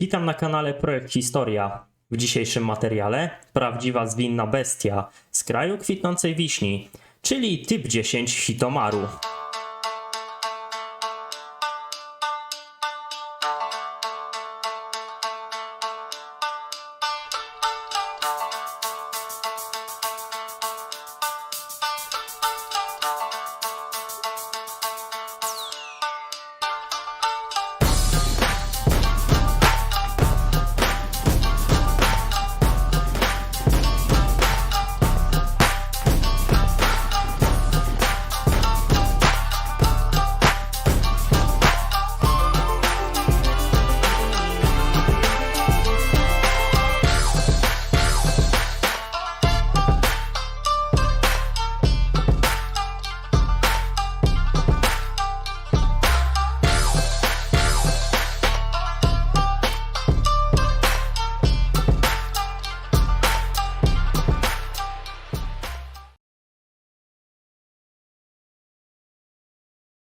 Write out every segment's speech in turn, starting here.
Witam na kanale Projekt Historia. W dzisiejszym materiale prawdziwa zwinna bestia z kraju kwitnącej wiśni, czyli typ 10 Hitomaru.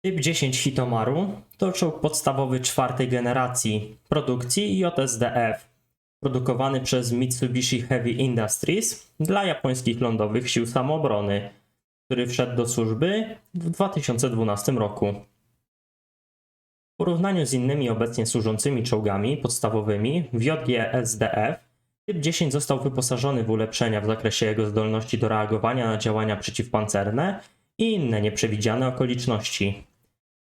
Typ 10 Hitomaru to czołg podstawowy czwartej generacji produkcji JSDF, produkowany przez Mitsubishi Heavy Industries dla japońskich lądowych sił samoobrony, który wszedł do służby w 2012 roku. W porównaniu z innymi obecnie służącymi czołgami podstawowymi w JGSDF Typ 10 został wyposażony w ulepszenia w zakresie jego zdolności do reagowania na działania przeciwpancerne i inne nieprzewidziane okoliczności.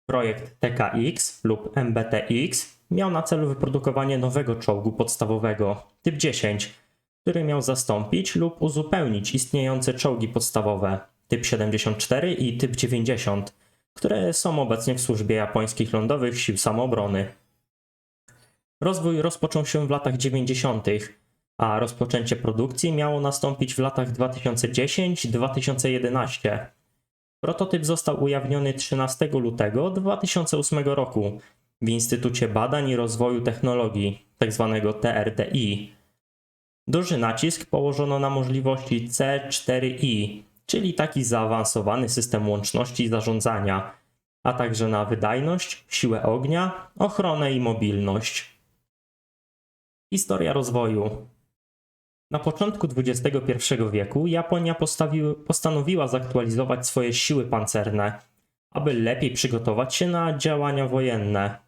Projekt TKX lub MBTX miał na celu wyprodukowanie nowego czołgu podstawowego typ 10, który miał zastąpić lub uzupełnić istniejące czołgi podstawowe typ 74 i typ 90, które są obecnie w służbie japońskich lądowych sił samoobrony. Rozwój rozpoczął się w latach 90., a rozpoczęcie produkcji miało nastąpić w latach 2010-2011. Prototyp został ujawniony 13 lutego 2008 roku w Instytucie Badań i Rozwoju Technologii, tzw. TRTI. Duży nacisk położono na możliwości C4I, czyli taki zaawansowany system łączności i zarządzania, a także na wydajność, siłę ognia, ochronę i mobilność. Historia rozwoju. Na początku XXI wieku Japonia postawił, postanowiła zaktualizować swoje siły pancerne, aby lepiej przygotować się na działania wojenne.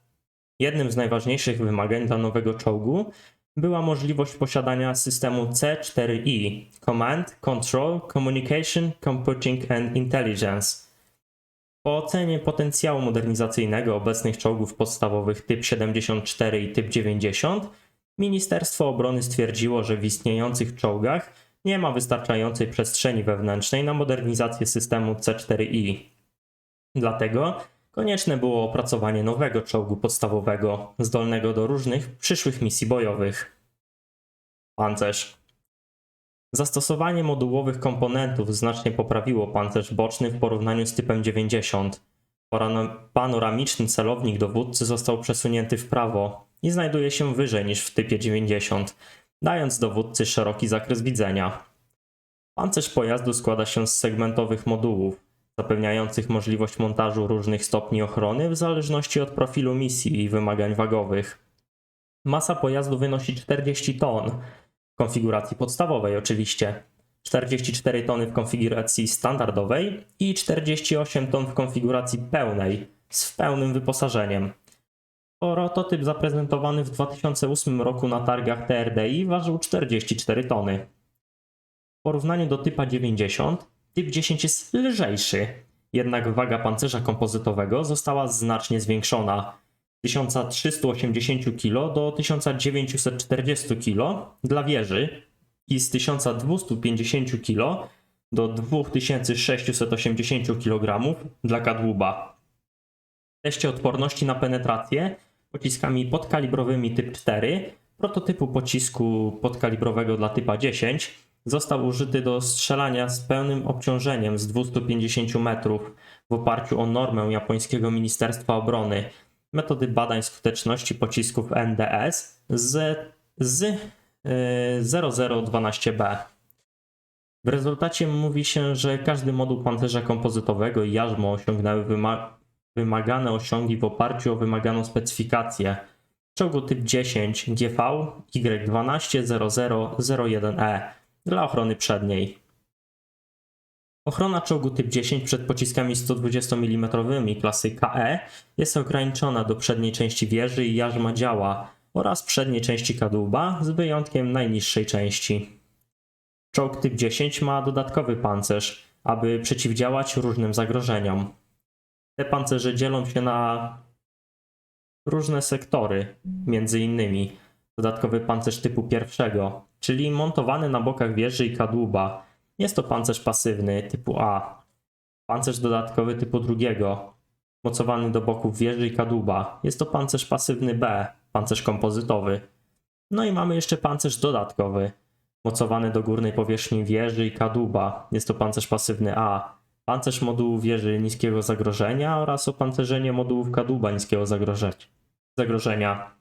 Jednym z najważniejszych wymagań dla nowego czołgu była możliwość posiadania systemu C4I Command, Control, Communication, Computing and Intelligence. Po ocenie potencjału modernizacyjnego obecnych czołgów podstawowych typ 74 i typ 90 Ministerstwo Obrony stwierdziło, że w istniejących czołgach nie ma wystarczającej przestrzeni wewnętrznej na modernizację systemu C4I. Dlatego konieczne było opracowanie nowego czołgu podstawowego, zdolnego do różnych przyszłych misji bojowych. Pancerz. Zastosowanie modułowych komponentów znacznie poprawiło pancerz boczny w porównaniu z typem 90. Parano- Panoramiczny celownik dowódcy został przesunięty w prawo i znajduje się wyżej niż w typie 90, dając dowódcy szeroki zakres widzenia. Pancerz pojazdu składa się z segmentowych modułów, zapewniających możliwość montażu różnych stopni ochrony w zależności od profilu misji i wymagań wagowych. Masa pojazdu wynosi 40 ton, w konfiguracji podstawowej oczywiście, 44 tony w konfiguracji standardowej i 48 ton w konfiguracji pełnej z pełnym wyposażeniem. Prototyp zaprezentowany w 2008 roku na targach TRDI ważył 44 tony. W porównaniu do typa 90, typ 10 jest lżejszy, jednak waga pancerza kompozytowego została znacznie zwiększona. Z 1380 kg do 1940 kg dla wieży i z 1250 kg do 2680 kg dla kadłuba. W teście odporności na penetrację pociskami podkalibrowymi typ 4 prototypu pocisku podkalibrowego dla typa 10 został użyty do strzelania z pełnym obciążeniem z 250 metrów w oparciu o normę japońskiego Ministerstwa Obrony. Metody badań skuteczności pocisków NDS z, z y, 0012B. W rezultacie mówi się, że każdy moduł pancerza kompozytowego i jarzmo osiągnęły wyma- wymagane osiągi w oparciu o wymaganą specyfikację, czołgu typ 10 GV Y120001E dla ochrony przedniej. Ochrona czołgu typ 10 przed pociskami 120 mm klasy KE jest ograniczona do przedniej części wieży i jarzma działa oraz przedniej części kadłuba z wyjątkiem najniższej części. Czołg typ 10 ma dodatkowy pancerz, aby przeciwdziałać różnym zagrożeniom. Te pancerze dzielą się na różne sektory, między innymi dodatkowy pancerz typu pierwszego, czyli montowany na bokach wieży i kadłuba. Jest to pancerz pasywny typu A. Pancerz dodatkowy typu drugiego, mocowany do boków wieży i kadłuba. Jest to pancerz pasywny B, pancerz kompozytowy. No i mamy jeszcze pancerz dodatkowy, mocowany do górnej powierzchni wieży i kadłuba. Jest to pancerz pasywny A. Pancerz modułu wieży niskiego zagrożenia oraz opancerzenie modułów kadłuba niskiego zagrożenia.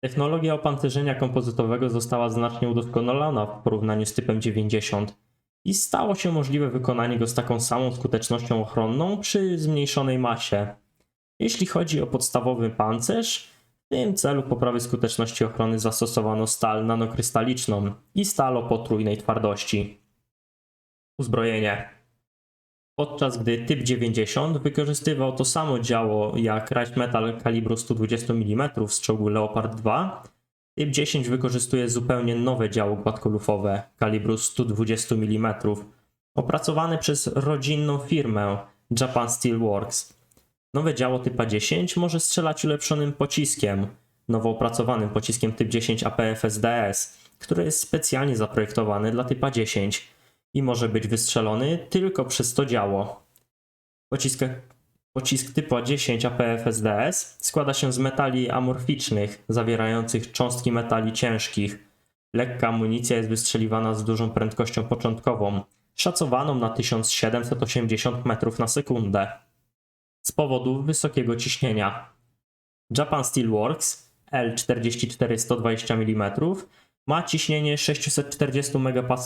Technologia opancerzenia kompozytowego została znacznie udoskonalona w porównaniu z typem 90 i stało się możliwe wykonanie go z taką samą skutecznością ochronną przy zmniejszonej masie. Jeśli chodzi o podstawowy pancerz, w tym celu poprawy skuteczności ochrony zastosowano stal nanokrystaliczną i stal o potrójnej twardości. Uzbrojenie podczas gdy typ 90 wykorzystywał to samo działo jak Right Metal kalibru 120 mm z czołgu Leopard 2, typ 10 wykorzystuje zupełnie nowe działo gładkolufowe kalibru 120 mm, opracowane przez rodzinną firmę Japan Steel Works. Nowe działo typa 10 może strzelać ulepszonym pociskiem, nowo opracowanym pociskiem typ 10 APF-SDS, który jest specjalnie zaprojektowany dla typa 10 i może być wystrzelony tylko przez to działo. Pocisk, pocisk typu 10 APF-SDS składa się z metali amorficznych zawierających cząstki metali ciężkich. Lekka amunicja jest wystrzeliwana z dużą prędkością początkową, szacowaną na 1780 metrów na sekundę. Z powodu wysokiego ciśnienia. Japan Steel Works L44 120 mm ma ciśnienie 640 MPa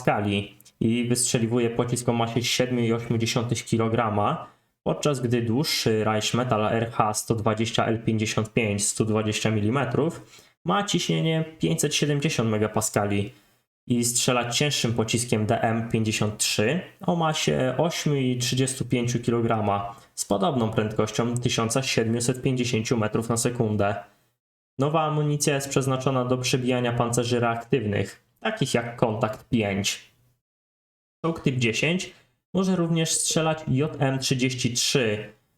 i wystrzeliwuje pocisk o masie 7,8 kg, podczas gdy dłuższy Reichsmetal RH 120L55 120 mm ma ciśnienie 570 MPa i strzela cięższym pociskiem DM53 o masie 8,35 kg z podobną prędkością 1750 metrów na sekundę. Nowa amunicja jest przeznaczona do przebijania pancerzy reaktywnych, takich jak Kontakt 5. Czołg typ 10 może również strzelać JM33,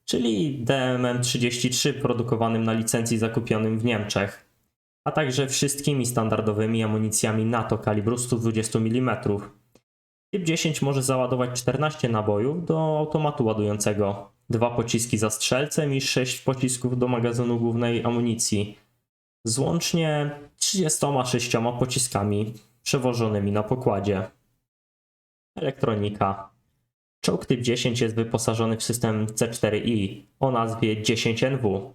czyli DMM33 produkowanym na licencji zakupionym w Niemczech, a także wszystkimi standardowymi amunicjami NATO kalibru 120 mm. Typ 10 może załadować 14 nabojów do automatu ładującego, dwa pociski za strzelcem i 6 pocisków do magazynu głównej amunicji, z łącznie 36 pociskami przewożonymi na pokładzie. Elektronika. Czołg typ 10 jest wyposażony w system C4i o nazwie 10NW.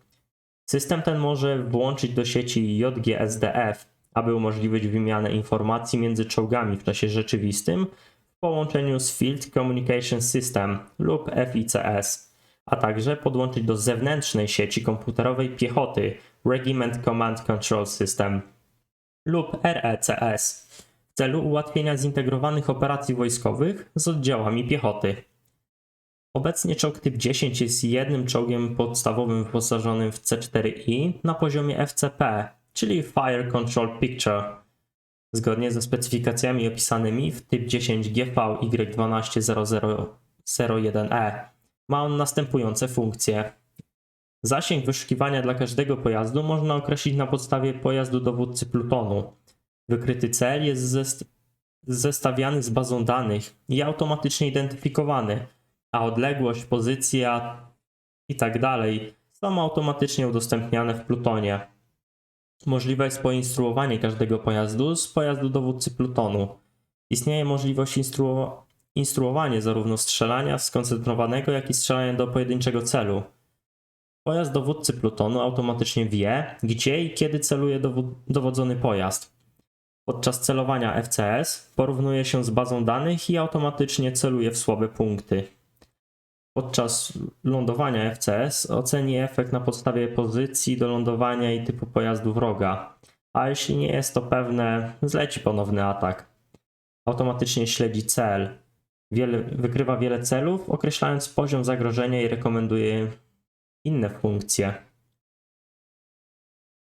System ten może włączyć do sieci JGSDF, aby umożliwić wymianę informacji między czołgami w czasie rzeczywistym w połączeniu z Field Communication System lub FICS, a także podłączyć do zewnętrznej sieci komputerowej piechoty Regiment Command Control System lub RECS celu ułatwienia zintegrowanych operacji wojskowych z oddziałami piechoty. Obecnie czołg typ 10 jest jednym czołgiem podstawowym wyposażonym w C4I na poziomie FCP, czyli Fire Control Picture. Zgodnie ze specyfikacjami opisanymi w typ 10 GVY120001E ma on następujące funkcje. Zasięg wyszukiwania dla każdego pojazdu można określić na podstawie pojazdu dowódcy plutonu, Wykryty cel jest zestawiany z bazą danych i automatycznie identyfikowany, a odległość, pozycja i tak są automatycznie udostępniane w Plutonie. Możliwe jest poinstruowanie każdego pojazdu z pojazdu dowódcy Plutonu. Istnieje możliwość instruowania instruowanie zarówno strzelania skoncentrowanego, jak i strzelania do pojedynczego celu. Pojazd dowódcy Plutonu automatycznie wie, gdzie i kiedy celuje dowodzony pojazd. Podczas celowania FCS porównuje się z bazą danych i automatycznie celuje w słabe punkty. podczas lądowania FCS oceni efekt na podstawie pozycji do lądowania i typu pojazdu wroga, a jeśli nie jest to pewne, zleci ponowny atak. Automatycznie śledzi cel, wiele, wykrywa wiele celów, określając poziom zagrożenia i rekomenduje inne funkcje.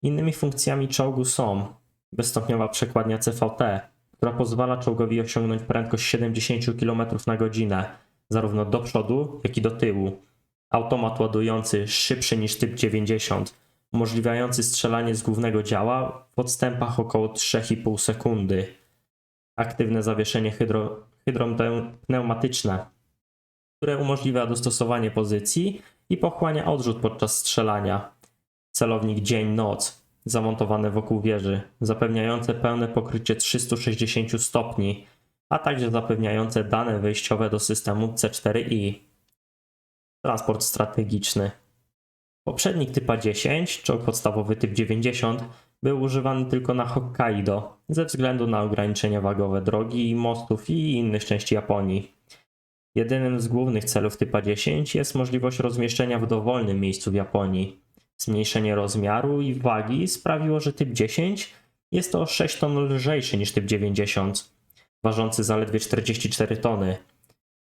Innymi funkcjami czołgu są bezstopniowa przekładnia CVT, która pozwala czołgowi osiągnąć prędkość 70 km na godzinę, zarówno do przodu, jak i do tyłu. Automat ładujący szybszy niż typ 90, umożliwiający strzelanie z głównego działa w odstępach około 3,5 sekundy. Aktywne zawieszenie hydro, hydropneumatyczne, które umożliwia dostosowanie pozycji i pochłania odrzut podczas strzelania. Celownik dzień-noc, zamontowane wokół wieży, zapewniające pełne pokrycie 360 stopni, a także zapewniające dane wejściowe do systemu C4i. Transport strategiczny. Poprzednik typa 10, czołg podstawowy typ 90, był używany tylko na Hokkaido ze względu na ograniczenia wagowe drogi, mostów i innych części Japonii. Jedynym z głównych celów typa 10 jest możliwość rozmieszczenia w dowolnym miejscu w Japonii. Zmniejszenie rozmiaru i wagi sprawiło, że typ 10 jest o 6 ton lżejszy niż typ 90, ważący zaledwie 44 tony,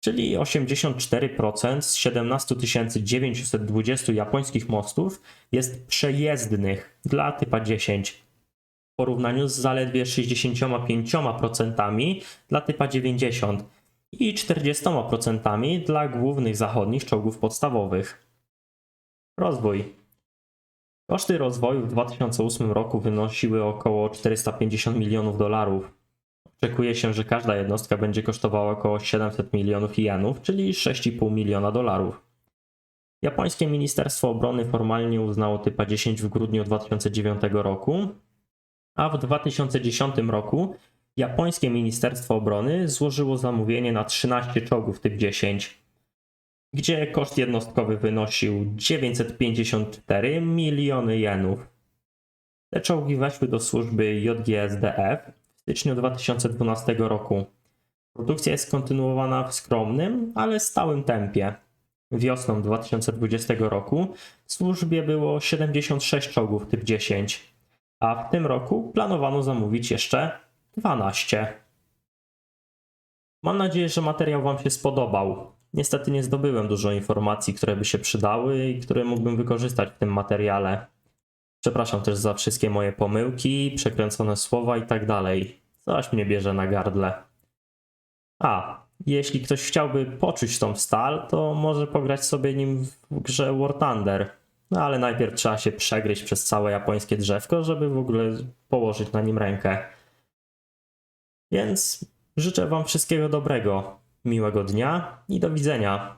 czyli 84% z 17 920 japońskich mostów jest przejezdnych dla typa 10 w porównaniu z zaledwie 65% dla typa 90 i 40% dla głównych zachodnich czołgów podstawowych. Rozwój. Koszty rozwoju w 2008 roku wynosiły około 450 milionów dolarów. Oczekuje się, że każda jednostka będzie kosztowała około 700 milionów jenów, czyli 6,5 miliona dolarów. Japońskie Ministerstwo Obrony formalnie uznało typa 10 w grudniu 2009 roku, a w 2010 roku japońskie Ministerstwo Obrony złożyło zamówienie na 13 czołgów typ 10, gdzie koszt jednostkowy wynosił 954 miliony jenów. Te czołgi weszły do służby JGSDF w styczniu 2012 roku. Produkcja jest kontynuowana w skromnym, ale stałym tempie. Wiosną 2020 roku w służbie było 76 czołgów typ 10, a w tym roku planowano zamówić jeszcze 12. Mam nadzieję, że materiał Wam się spodobał. Niestety nie zdobyłem dużo informacji, które by się przydały i które mógłbym wykorzystać w tym materiale. Przepraszam też za wszystkie moje pomyłki, przekręcone słowa i tak dalej. Coś mnie bierze na gardle. A, jeśli ktoś chciałby poczuć tą stal, to może pograć sobie nim w grze War Thunder. No ale najpierw trzeba się przegryźć przez całe japońskie drzewko, żeby w ogóle położyć na nim rękę. Więc życzę Wam wszystkiego dobrego, miłego dnia i do widzenia.